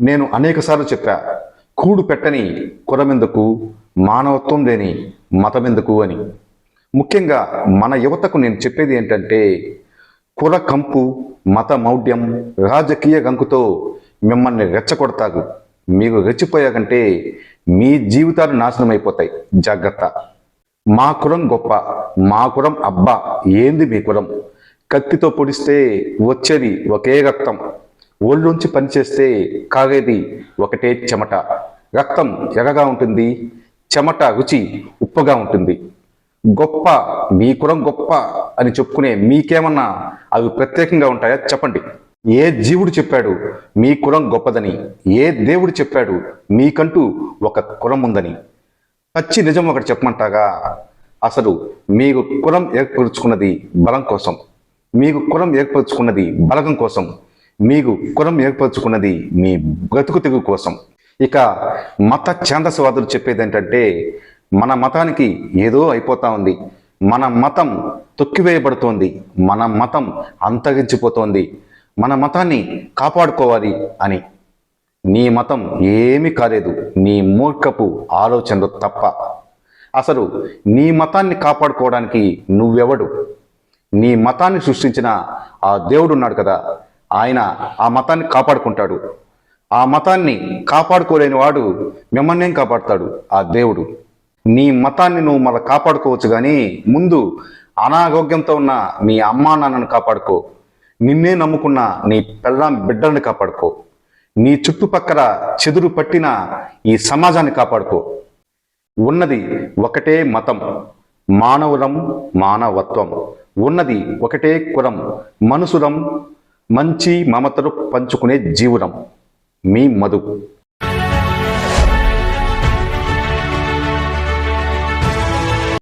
నేను అనేకసార్లు చెప్పా కూడు పెట్టని కురమెందుకు మానవత్వం లేని మతమెందుకు అని. ముఖ్యంగా మన యువతకు నేను చెప్పేది ఏంటంటే కుల కంపు మత మౌఢ్యం రాజకీయ గంకుతో మిమ్మల్ని రెచ్చగొడతారు మీరు రెచ్చిపోయాకంటే మీ జీవితాలు నాశనం అయిపోతాయి జాగ్రత్త. మా కులం గొప్ప మా కులం అబ్బా ఏంది మీ కులం? కత్తితో పొడిస్తే వచ్చేది ఒకే రక్తం. ఒళ్ళుంచి పనిచేస్తే కాగేది ఒకటే చెమట. రక్తం ఎర్రగా ఉంటుంది చెమట రుచి ఉప్పగా ఉంటుంది. గొప్ప మీ కులం గొప్ప అని చెప్పుకునే మీకేమన్నా అవి ప్రత్యేకంగా ఉంటాయా? చెప్పండి. ఏ జీవుడు చెప్పాడు మీ కులం గొప్పదని ఏ దేవుడు చెప్పాడు మీకంటూ ఒక కులం ఉందని పచ్చి నిజం ఒకటి చెప్పమంటాగా అసలు మీకు కులం ఏర్పరుచుకున్నది బలం కోసం మీకు కులం ఏర్పరుచుకున్నది బలగం కోసం మీకు కులం ఏర్పరచుకున్నది మీ బ్రతుకు తెగు కోసం. ఇక మత ఛాందసవాదులు చెప్పేది ఏంటంటే మన మతానికి ఏదో అయిపోతా ఉంది. మన మతం తొక్కివేయబడుతోంది. మన మతం అంతరించిపోతోంది. మన మతాన్ని కాపాడుకోవాలి అని. నీ మతం ఏమీ కాలేదు. నీ మూర్ఖపు ఆలోచనలు తప్ప. అసలు నీ మతాన్ని కాపాడుకోవడానికి నువ్వెవడు? నీ మతాన్ని సృష్టించిన ఆ దేవుడు ఉన్నాడు కదా. ఆయన ఆ మతాన్ని కాపాడుకుంటాడు. ఆ మతాన్ని కాపాడుకోలేని వాడు మిమ్మల్ని కాపాడుతాడు? ఆ దేవుడు. నీ మతాన్ని నువ్వు మళ్ళీ కాపాడుకోవచ్చు కానీ ముందు అనారోగ్యంతో ఉన్న మీ అమ్మా నాన్నను కాపాడుకో. నిన్నే నమ్ముకున్న నీ పెళ్ళాం బిడ్డలను కాపాడుకో. నీ చుట్టుపక్కల చెదురు పట్టిన ఈ సమాజాన్ని కాపాడుకో. ఉన్నది ఒకటే మతం మానవులం మానవత్వం. ఉన్నది ఒకటే కులం మనుషులం మంచి మమతలు పంచుకునే జీవనం మీ మధు.